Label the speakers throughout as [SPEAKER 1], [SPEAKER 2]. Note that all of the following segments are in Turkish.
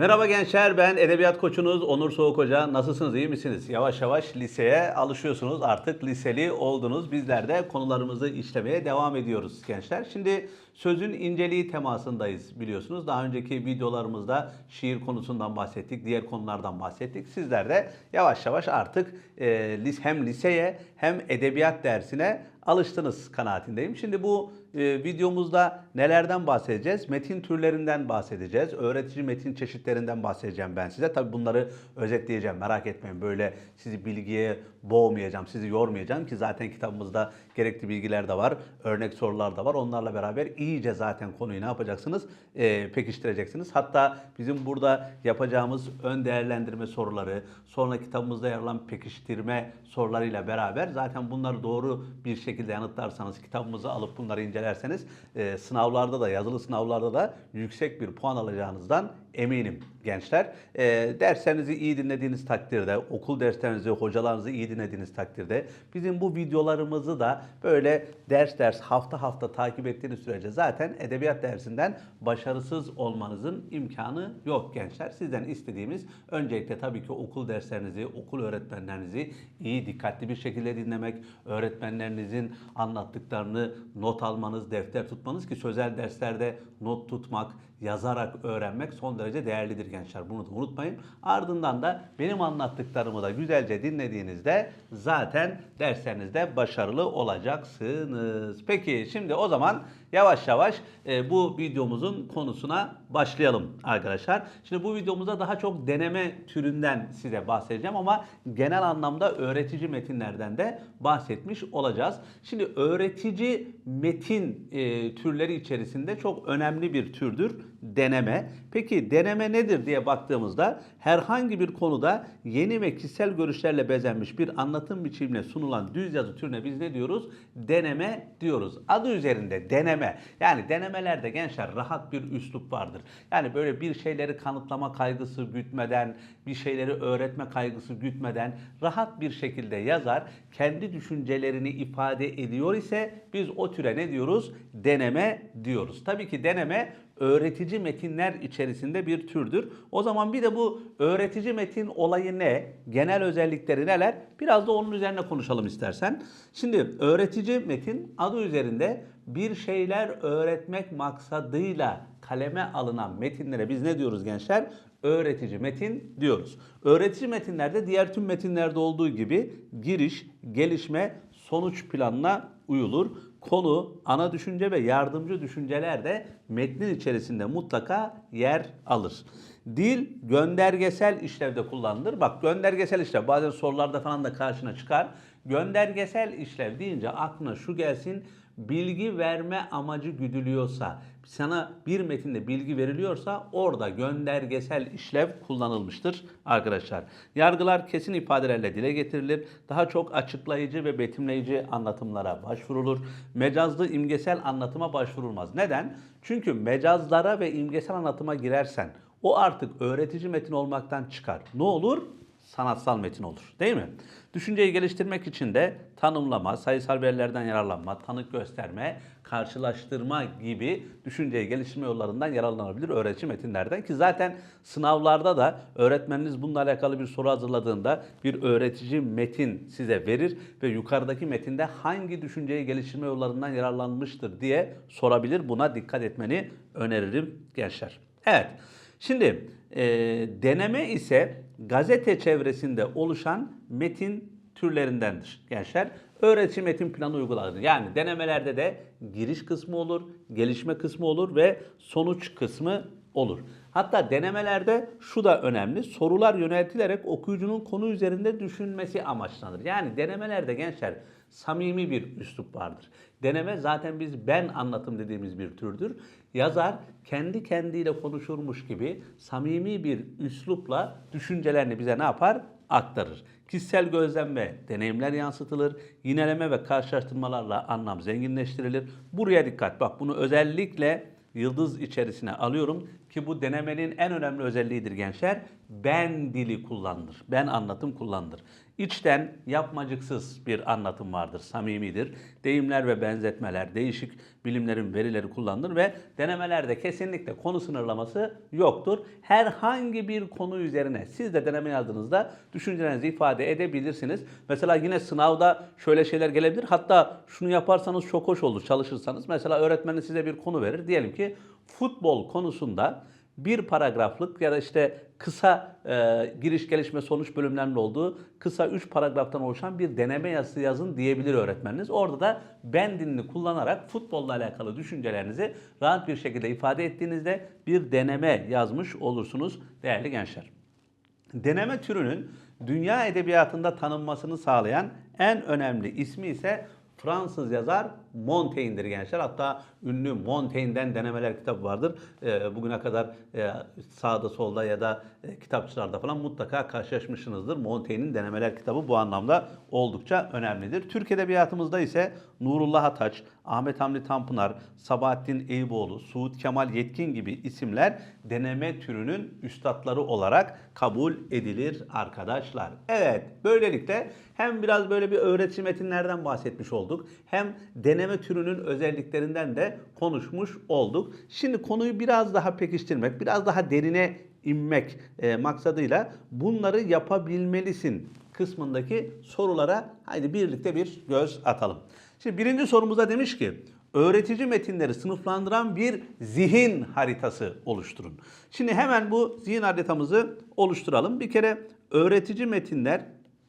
[SPEAKER 1] Merhaba gençler ben edebiyat koçunuz Onur Soğuk Hoca. Nasılsınız iyi misiniz? Yavaş yavaş liseye alışıyorsunuz artık liseli oldunuz. Bizler de konularımızı işlemeye devam ediyoruz gençler. Şimdi sözün inceliği temasındayız biliyorsunuz. Daha önceki videolarımızda şiir konusundan bahsettik, diğer konulardan bahsettik. Sizler de yavaş yavaş artık e, hem liseye hem edebiyat dersine alıştınız kanaatindeyim. Şimdi bu e, videomuzda nelerden bahsedeceğiz? Metin türlerinden bahsedeceğiz. Öğretici metin çeşitlerinden bahsedeceğim ben size. Tabii bunları özetleyeceğim. Merak etmeyin. Böyle sizi bilgiye boğmayacağım, sizi yormayacağım ki zaten kitabımızda gerekli bilgiler de var, örnek sorular da var. Onlarla beraber iyice zaten konuyu ne yapacaksınız? E, pekiştireceksiniz. Hatta bizim burada yapacağımız ön değerlendirme soruları, sonra kitabımızda yer alan pekiştirme sorularıyla beraber zaten bunları doğru bir şekilde yanıtlarsanız, kitabımızı alıp bunları incelerseniz e, sınavlarda da, yazılı sınavlarda da yüksek bir puan alacağınızdan eminim gençler. E, derslerinizi iyi dinlediğiniz takdirde, okul derslerinizi, hocalarınızı iyi dinlediğiniz takdirde bizim bu videolarımızı da böyle ders ders, hafta hafta takip ettiğiniz sürece zaten edebiyat dersinden başarısız olmanızın imkanı yok gençler. Sizden istediğimiz öncelikle tabii ki okul derslerinizi, okul öğretmenlerinizi iyi dikkatli bir şekilde dinlemek, öğretmenlerinizin anlattıklarını not almanız, defter tutmanız ki sözel derslerde not tutmak, yazarak öğrenmek son derece değerlidir gençler. Bunu da unutmayın. Ardından da benim anlattıklarımı da güzelce dinlediğinizde zaten derslerinizde başarılı olacaksınız. Peki şimdi o zaman yavaş yavaş e, bu videomuzun konusuna başlayalım arkadaşlar. Şimdi bu videomuzda daha çok deneme türünden size bahsedeceğim ama genel anlamda öğretici metinlerden de bahsetmiş olacağız. Şimdi öğretici metin e, türleri içerisinde çok önemli bir türdür deneme. Peki deneme nedir diye baktığımızda herhangi bir konuda yeni ve kişisel görüşlerle bezenmiş bir anlatım biçimine sunulan düz yazı türüne biz ne diyoruz? Deneme diyoruz. Adı üzerinde deneme. Yani denemelerde gençler rahat bir üslup vardır. Yani böyle bir şeyleri kanıtlama kaygısı gütmeden, bir şeyleri öğretme kaygısı gütmeden rahat bir şekilde yazar. Kendi düşüncelerini ifade ediyor ise biz o türe ne diyoruz? Deneme diyoruz. Tabii ki deneme öğretici metinler içerisinde bir türdür. O zaman bir de bu öğretici metin olayı ne? Genel özellikleri neler? Biraz da onun üzerine konuşalım istersen. Şimdi öğretici metin adı üzerinde bir şeyler öğretmek maksadıyla kaleme alınan metinlere biz ne diyoruz gençler? Öğretici metin diyoruz. Öğretici metinlerde diğer tüm metinlerde olduğu gibi giriş, gelişme, sonuç planına uyulur. Konu, ana düşünce ve yardımcı düşünceler de metnin içerisinde mutlaka yer alır. Dil göndergesel işlevde kullanılır. Bak göndergesel işlev bazen sorularda falan da karşına çıkar. Göndergesel işlev deyince aklına şu gelsin. Bilgi verme amacı güdülüyorsa, sana bir metinde bilgi veriliyorsa orada göndergesel işlev kullanılmıştır arkadaşlar. Yargılar kesin ifadelerle dile getirilir. Daha çok açıklayıcı ve betimleyici anlatımlara başvurulur. Mecazlı imgesel anlatıma başvurulmaz. Neden? Çünkü mecazlara ve imgesel anlatıma girersen o artık öğretici metin olmaktan çıkar. Ne olur? Sanatsal metin olur. Değil mi? Düşünceyi geliştirmek için de tanımlama, sayısal verilerden yararlanma, tanık gösterme, karşılaştırma gibi düşünceyi geliştirme yollarından yararlanabilir öğretici metinlerden ki zaten sınavlarda da öğretmeniniz bununla alakalı bir soru hazırladığında bir öğretici metin size verir ve yukarıdaki metinde hangi düşünceyi geliştirme yollarından yararlanmıştır diye sorabilir. Buna dikkat etmeni öneririm gençler. Evet. Şimdi e, deneme ise gazete çevresinde oluşan metin türlerindendir gençler. Öğretici metin planı uygulanır. Yani denemelerde de giriş kısmı olur, gelişme kısmı olur ve sonuç kısmı olur. Hatta denemelerde şu da önemli. Sorular yöneltilerek okuyucunun konu üzerinde düşünmesi amaçlanır. Yani denemelerde gençler samimi bir üslup vardır. Deneme zaten biz ben anlatım dediğimiz bir türdür. Yazar kendi kendiyle konuşurmuş gibi samimi bir üslupla düşüncelerini bize ne yapar? Aktarır. Kişisel gözlem ve deneyimler yansıtılır. Yineleme ve karşılaştırmalarla anlam zenginleştirilir. Buraya dikkat. Bak bunu özellikle yıldız içerisine alıyorum. ki bu denemenin en önemli özelliğidir gençler. Ben dili kullanılır. Ben anlatım kullanılır. İçten, yapmacıksız bir anlatım vardır, samimidir. Deyimler ve benzetmeler, değişik bilimlerin verileri kullanılır ve denemelerde kesinlikle konu sınırlaması yoktur. Herhangi bir konu üzerine siz de deneme yazdığınızda düşüncelerinizi ifade edebilirsiniz. Mesela yine sınavda şöyle şeyler gelebilir. Hatta şunu yaparsanız çok hoş olur çalışırsanız. Mesela öğretmenin size bir konu verir. Diyelim ki futbol konusunda bir paragraflık ya da işte kısa e, giriş gelişme sonuç bölümlerinin olduğu kısa 3 paragraftan oluşan bir deneme yazısı yazın diyebilir öğretmeniniz. Orada da ben dilini kullanarak futbolla alakalı düşüncelerinizi rahat bir şekilde ifade ettiğinizde bir deneme yazmış olursunuz değerli gençler. Deneme türünün dünya edebiyatında tanınmasını sağlayan en önemli ismi ise Fransız yazar Montaigne'dir gençler. Hatta ünlü Montaigne'den denemeler kitabı vardır. Ee, bugüne kadar e, sağda solda ya da e, kitapçılarda falan mutlaka karşılaşmışsınızdır. Montaigne'in denemeler kitabı bu anlamda oldukça önemlidir. Türk Edebiyatımızda ise Nurullah Ataç, Ahmet Hamdi Tanpınar, Sabahattin Eyüboğlu, Suud Kemal Yetkin gibi isimler deneme türünün üstadları olarak kabul edilir arkadaşlar. Evet, böylelikle hem biraz böyle bir öğretici metinlerden bahsetmiş olduk. Hem deneme türünün özelliklerinden de konuşmuş olduk. Şimdi konuyu biraz daha pekiştirmek, biraz daha derine inmek e, maksadıyla bunları yapabilmelisin kısmındaki sorulara haydi birlikte bir göz atalım. Şimdi birinci sorumuzda demiş ki öğretici metinleri sınıflandıran bir zihin haritası oluşturun. Şimdi hemen bu zihin haritamızı oluşturalım. Bir kere öğretici metinler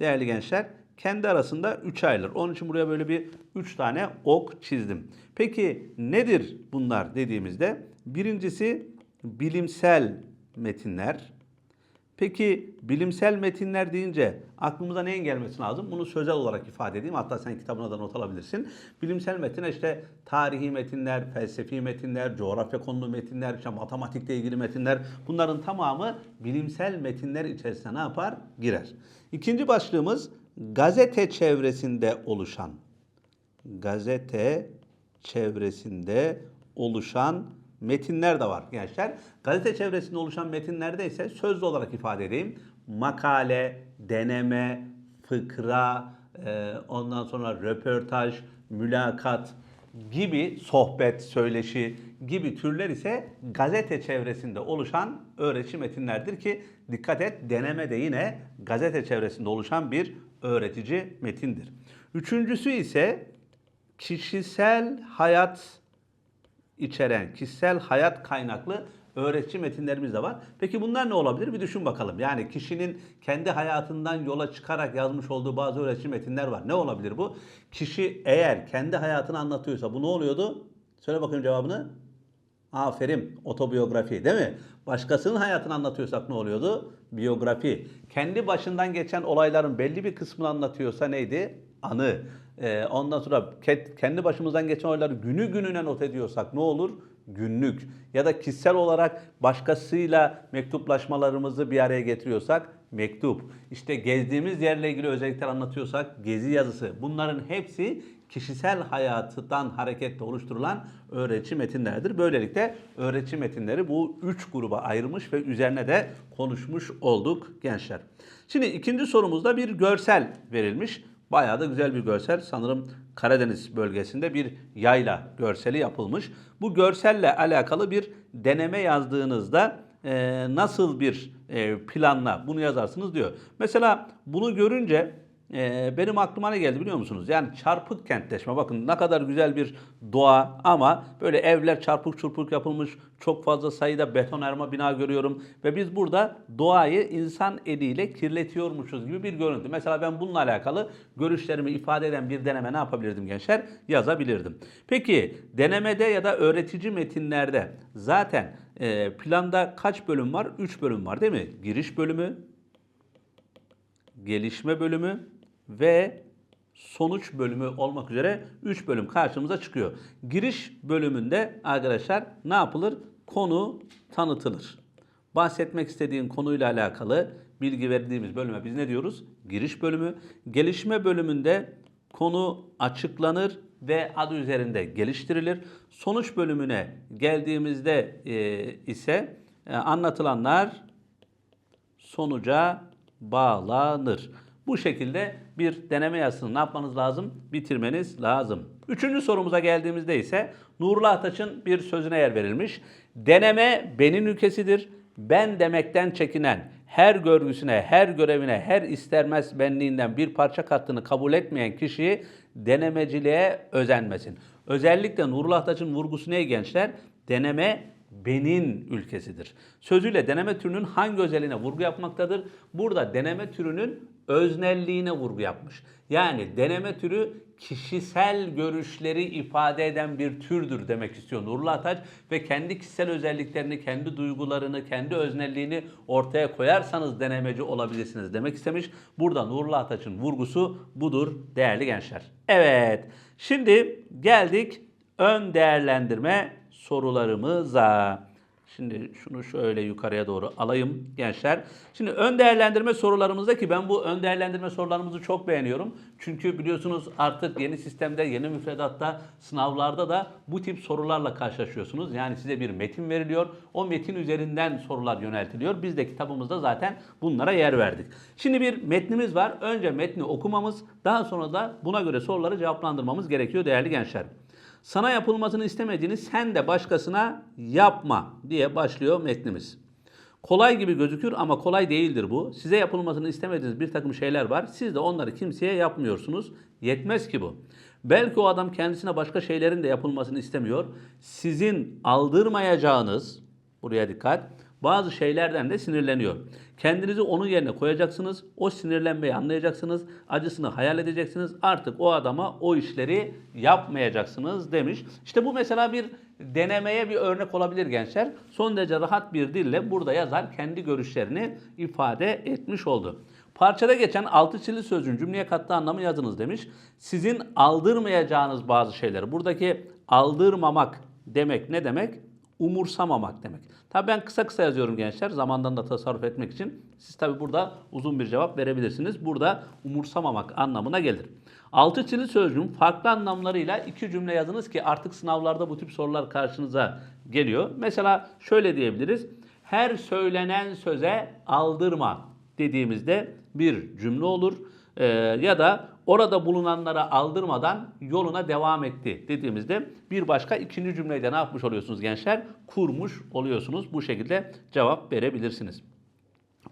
[SPEAKER 1] değerli gençler kendi arasında 3 ayrılır. Onun için buraya böyle bir 3 tane ok çizdim. Peki nedir bunlar dediğimizde birincisi bilimsel metinler. Peki bilimsel metinler deyince aklımıza neyin gelmesi lazım? Bunu sözel olarak ifade edeyim. Hatta sen kitabına da not alabilirsin. Bilimsel metinler işte tarihi metinler, felsefi metinler, coğrafya konulu metinler, işte matematikle ilgili metinler. Bunların tamamı bilimsel metinler içerisine ne yapar? Girer. İkinci başlığımız gazete çevresinde oluşan. Gazete çevresinde oluşan metinler de var gençler. Gazete çevresinde oluşan metinlerde ise sözlü olarak ifade edeyim. Makale, deneme, fıkra, e, ondan sonra röportaj, mülakat gibi sohbet, söyleşi gibi türler ise gazete çevresinde oluşan öğretici metinlerdir ki dikkat et deneme de yine gazete çevresinde oluşan bir öğretici metindir. Üçüncüsü ise kişisel hayat içeren kişisel hayat kaynaklı öğretici metinlerimiz de var. Peki bunlar ne olabilir? Bir düşün bakalım. Yani kişinin kendi hayatından yola çıkarak yazmış olduğu bazı öğretici metinler var. Ne olabilir bu? Kişi eğer kendi hayatını anlatıyorsa bu ne oluyordu? Söyle bakayım cevabını. Aferin. Otobiyografi değil mi? Başkasının hayatını anlatıyorsak ne oluyordu? Biyografi. Kendi başından geçen olayların belli bir kısmını anlatıyorsa neydi? Anı. Ee, ondan sonra ke- kendi başımızdan geçen olayları günü gününe not ediyorsak ne olur? Günlük. Ya da kişisel olarak başkasıyla mektuplaşmalarımızı bir araya getiriyorsak mektup. İşte gezdiğimiz yerle ilgili özellikler anlatıyorsak gezi yazısı. Bunların hepsi kişisel hayatından hareketle oluşturulan öğretici metinlerdir. Böylelikle öğretici metinleri bu üç gruba ayırmış ve üzerine de konuşmuş olduk gençler. Şimdi ikinci sorumuzda bir görsel verilmiş. Bayağı da güzel bir görsel. Sanırım Karadeniz bölgesinde bir yayla görseli yapılmış. Bu görselle alakalı bir deneme yazdığınızda e, nasıl bir e, planla bunu yazarsınız diyor. Mesela bunu görünce e, benim aklıma ne geldi biliyor musunuz? Yani çarpık kentleşme. Bakın ne kadar güzel bir doğa ama böyle evler çarpık çurpuk yapılmış. Çok fazla sayıda betonarme bina görüyorum. Ve biz burada doğayı insan eliyle kirletiyormuşuz gibi bir görüntü. Mesela ben bununla alakalı görüşlerimi ifade eden bir deneme ne yapabilirdim gençler? Yazabilirdim. Peki denemede ya da öğretici metinlerde zaten e, planda kaç bölüm var? 3 bölüm var değil mi? Giriş bölümü, gelişme bölümü ve sonuç bölümü olmak üzere 3 bölüm karşımıza çıkıyor. Giriş bölümünde arkadaşlar ne yapılır? Konu tanıtılır. Bahsetmek istediğin konuyla alakalı bilgi verdiğimiz bölüme biz ne diyoruz? Giriş bölümü. Gelişme bölümünde konu açıklanır ve adı üzerinde geliştirilir. Sonuç bölümüne geldiğimizde e, ise e, anlatılanlar sonuca bağlanır. Bu şekilde bir deneme yazısını ne yapmanız lazım? Bitirmeniz lazım. Üçüncü sorumuza geldiğimizde ise Nurullah Ataç'ın bir sözüne yer verilmiş. Deneme benim ülkesidir. Ben demekten çekinen, her görgüsüne, her görevine, her istermez benliğinden bir parça kattığını kabul etmeyen kişi denemeciliğe özenmesin. Özellikle Nurullah Ataç'ın vurgusu ne gençler? Deneme benin ülkesidir. Sözüyle deneme türünün hangi özelliğine vurgu yapmaktadır? Burada deneme türünün öznelliğine vurgu yapmış. Yani deneme türü kişisel görüşleri ifade eden bir türdür demek istiyor Nurullah Ataç ve kendi kişisel özelliklerini, kendi duygularını, kendi öznelliğini ortaya koyarsanız denemeci olabilirsiniz demek istemiş. Burada Nurullah Ataç'ın vurgusu budur değerli gençler. Evet, şimdi geldik ön değerlendirme sorularımıza. Şimdi şunu şöyle yukarıya doğru alayım gençler. Şimdi ön değerlendirme sorularımızda ki ben bu ön değerlendirme sorularımızı çok beğeniyorum. Çünkü biliyorsunuz artık yeni sistemde, yeni müfredatta, sınavlarda da bu tip sorularla karşılaşıyorsunuz. Yani size bir metin veriliyor. O metin üzerinden sorular yöneltiliyor. Biz de kitabımızda zaten bunlara yer verdik. Şimdi bir metnimiz var. Önce metni okumamız, daha sonra da buna göre soruları cevaplandırmamız gerekiyor değerli gençler. Sana yapılmasını istemediğini sen de başkasına yapma diye başlıyor metnimiz. Kolay gibi gözükür ama kolay değildir bu. Size yapılmasını istemediğiniz bir takım şeyler var. Siz de onları kimseye yapmıyorsunuz. Yetmez ki bu. Belki o adam kendisine başka şeylerin de yapılmasını istemiyor. Sizin aldırmayacağınız, buraya dikkat, bazı şeylerden de sinirleniyor. Kendinizi onun yerine koyacaksınız. O sinirlenmeyi anlayacaksınız. Acısını hayal edeceksiniz. Artık o adama o işleri yapmayacaksınız demiş. İşte bu mesela bir denemeye bir örnek olabilir gençler. Son derece rahat bir dille burada yazar kendi görüşlerini ifade etmiş oldu. Parçada geçen altı çizili sözcüğün cümleye kattığı anlamı yazınız demiş. Sizin aldırmayacağınız bazı şeyler. Buradaki aldırmamak demek ne demek? Umursamamak demek. Tabii ben kısa kısa yazıyorum gençler zamandan da tasarruf etmek için. Siz tabii burada uzun bir cevap verebilirsiniz. Burada umursamamak anlamına gelir. Altı çizili sözcüğün farklı anlamlarıyla iki cümle yazınız ki artık sınavlarda bu tip sorular karşınıza geliyor. Mesela şöyle diyebiliriz. Her söylenen söze aldırma dediğimizde bir cümle olur. Ee, ya da orada bulunanlara aldırmadan yoluna devam etti dediğimizde bir başka ikinci cümleyi de ne yapmış oluyorsunuz gençler? Kurmuş oluyorsunuz. Bu şekilde cevap verebilirsiniz.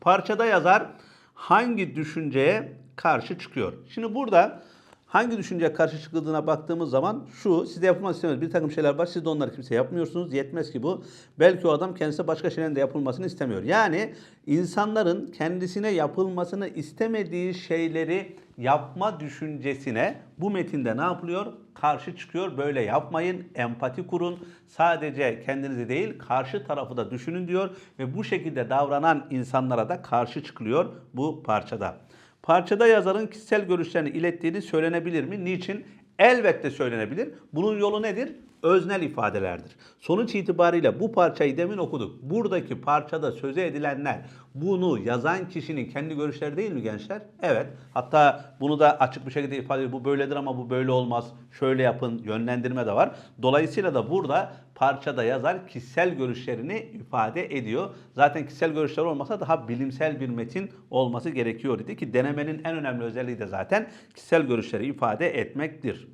[SPEAKER 1] Parçada yazar hangi düşünceye karşı çıkıyor? Şimdi burada hangi düşünceye karşı çıkıldığına baktığımız zaman şu size yapılmak istemez bir takım şeyler var siz de onları kimse yapmıyorsunuz yetmez ki bu. Belki o adam kendisine başka şeylerin de yapılmasını istemiyor. Yani insanların kendisine yapılmasını istemediği şeyleri yapma düşüncesine bu metinde ne yapılıyor? Karşı çıkıyor. Böyle yapmayın. Empati kurun. Sadece kendinizi değil karşı tarafı da düşünün diyor ve bu şekilde davranan insanlara da karşı çıkılıyor bu parçada. Parçada yazarın kişisel görüşlerini ilettiğini söylenebilir mi? Niçin? Elbette söylenebilir. Bunun yolu nedir? Öznel ifadelerdir. Sonuç itibariyle bu parçayı demin okuduk. Buradaki parçada söze edilenler bunu yazan kişinin kendi görüşleri değil mi gençler? Evet. Hatta bunu da açık bir şekilde ifade ediyor. Bu böyledir ama bu böyle olmaz. Şöyle yapın. Yönlendirme de var. Dolayısıyla da burada parçada yazar kişisel görüşlerini ifade ediyor. Zaten kişisel görüşler olmasa daha bilimsel bir metin olması gerekiyor dedi ki denemenin en önemli özelliği de zaten kişisel görüşleri ifade etmektir.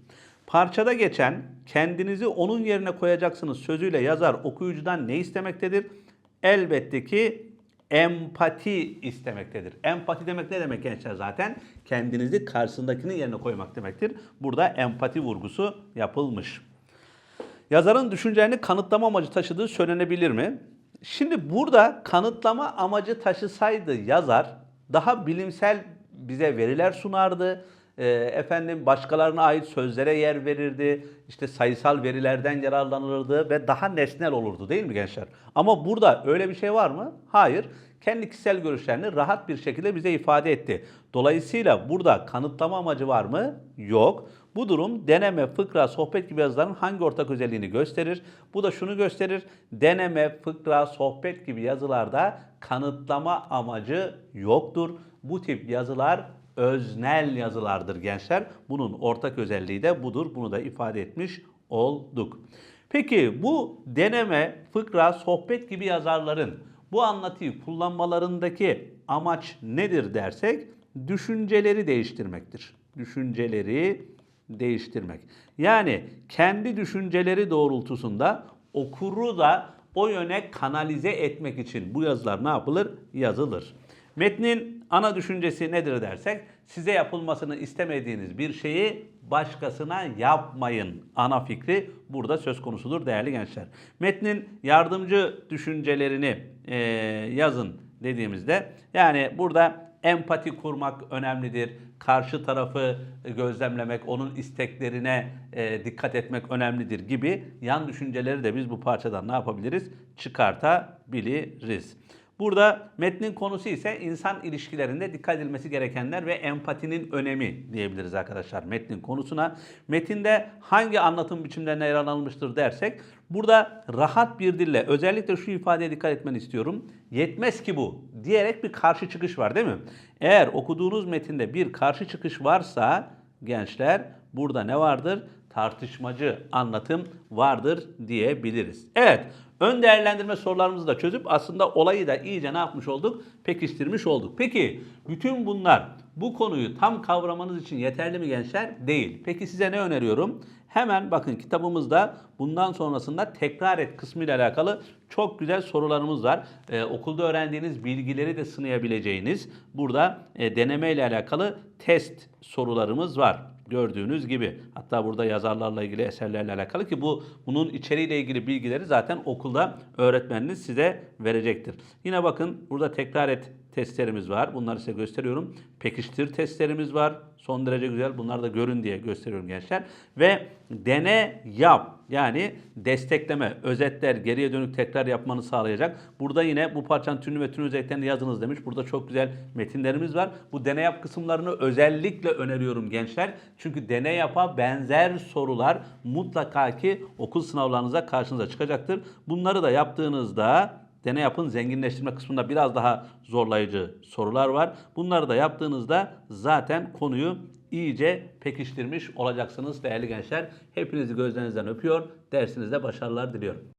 [SPEAKER 1] Parçada geçen kendinizi onun yerine koyacaksınız sözüyle yazar okuyucudan ne istemektedir? Elbette ki empati istemektedir. Empati demek ne demek gençler zaten? Kendinizi karşısındakinin yerine koymak demektir. Burada empati vurgusu yapılmış. Yazarın düşüncelerini kanıtlama amacı taşıdığı söylenebilir mi? Şimdi burada kanıtlama amacı taşısaydı yazar daha bilimsel bize veriler sunardı. E, efendim başkalarına ait sözlere yer verirdi. İşte sayısal verilerden yararlanırdı ve daha nesnel olurdu değil mi gençler? Ama burada öyle bir şey var mı? Hayır. Kendi kişisel görüşlerini rahat bir şekilde bize ifade etti. Dolayısıyla burada kanıtlama amacı var mı? Yok. Bu durum deneme, fıkra, sohbet gibi yazıların hangi ortak özelliğini gösterir? Bu da şunu gösterir. Deneme, fıkra, sohbet gibi yazılarda kanıtlama amacı yoktur. Bu tip yazılar öznel yazılardır gençler. Bunun ortak özelliği de budur. Bunu da ifade etmiş olduk. Peki bu deneme, fıkra, sohbet gibi yazarların bu anlatıyı kullanmalarındaki amaç nedir dersek düşünceleri değiştirmektir. Düşünceleri değiştirmek. Yani kendi düşünceleri doğrultusunda okuru da o yöne kanalize etmek için bu yazılar ne yapılır? Yazılır. Metnin ana düşüncesi nedir dersek size yapılmasını istemediğiniz bir şeyi başkasına yapmayın. Ana fikri burada söz konusudur değerli gençler. Metnin yardımcı düşüncelerini eee, yazın dediğimizde yani burada empati kurmak önemlidir. Karşı tarafı gözlemlemek, onun isteklerine e, dikkat etmek önemlidir gibi yan düşünceleri de biz bu parçadan ne yapabiliriz? Çıkartabiliriz. Burada metnin konusu ise insan ilişkilerinde dikkat edilmesi gerekenler ve empatinin önemi diyebiliriz arkadaşlar metnin konusuna. Metinde hangi anlatım biçimlerine yer alınmıştır dersek burada rahat bir dille özellikle şu ifadeye dikkat etmeni istiyorum. Yetmez ki bu diyerek bir karşı çıkış var değil mi? Eğer okuduğunuz metinde bir karşı çıkış varsa gençler burada ne vardır? tartışmacı anlatım vardır diyebiliriz. Evet, ön değerlendirme sorularımızı da çözüp aslında olayı da iyice ne yapmış olduk? Pekiştirmiş olduk. Peki bütün bunlar bu konuyu tam kavramanız için yeterli mi gençler? Değil. Peki size ne öneriyorum? Hemen bakın kitabımızda bundan sonrasında tekrar et kısmı ile alakalı çok güzel sorularımız var. Ee, okulda öğrendiğiniz bilgileri de sınayabileceğiniz burada e, deneme ile alakalı test sorularımız var gördüğünüz gibi. Hatta burada yazarlarla ilgili eserlerle alakalı ki bu bunun içeriğiyle ilgili bilgileri zaten okulda öğretmeniniz size verecektir. Yine bakın burada tekrar et testlerimiz var. Bunları size gösteriyorum. Pekiştir testlerimiz var. Son derece güzel. Bunları da görün diye gösteriyorum gençler. Ve dene yap. Yani destekleme, özetler, geriye dönük tekrar yapmanı sağlayacak. Burada yine bu parçanın tümünü ve tüm özelliklerini yazınız demiş. Burada çok güzel metinlerimiz var. Bu dene yap kısımlarını özellikle öneriyorum gençler. Çünkü dene yapa benzer sorular mutlaka ki okul sınavlarınıza karşınıza çıkacaktır. Bunları da yaptığınızda Deney yapın zenginleştirme kısmında biraz daha zorlayıcı sorular var. Bunları da yaptığınızda zaten konuyu iyice pekiştirmiş olacaksınız değerli gençler. Hepinizi gözlerinizden öpüyor. Dersinizde başarılar diliyorum.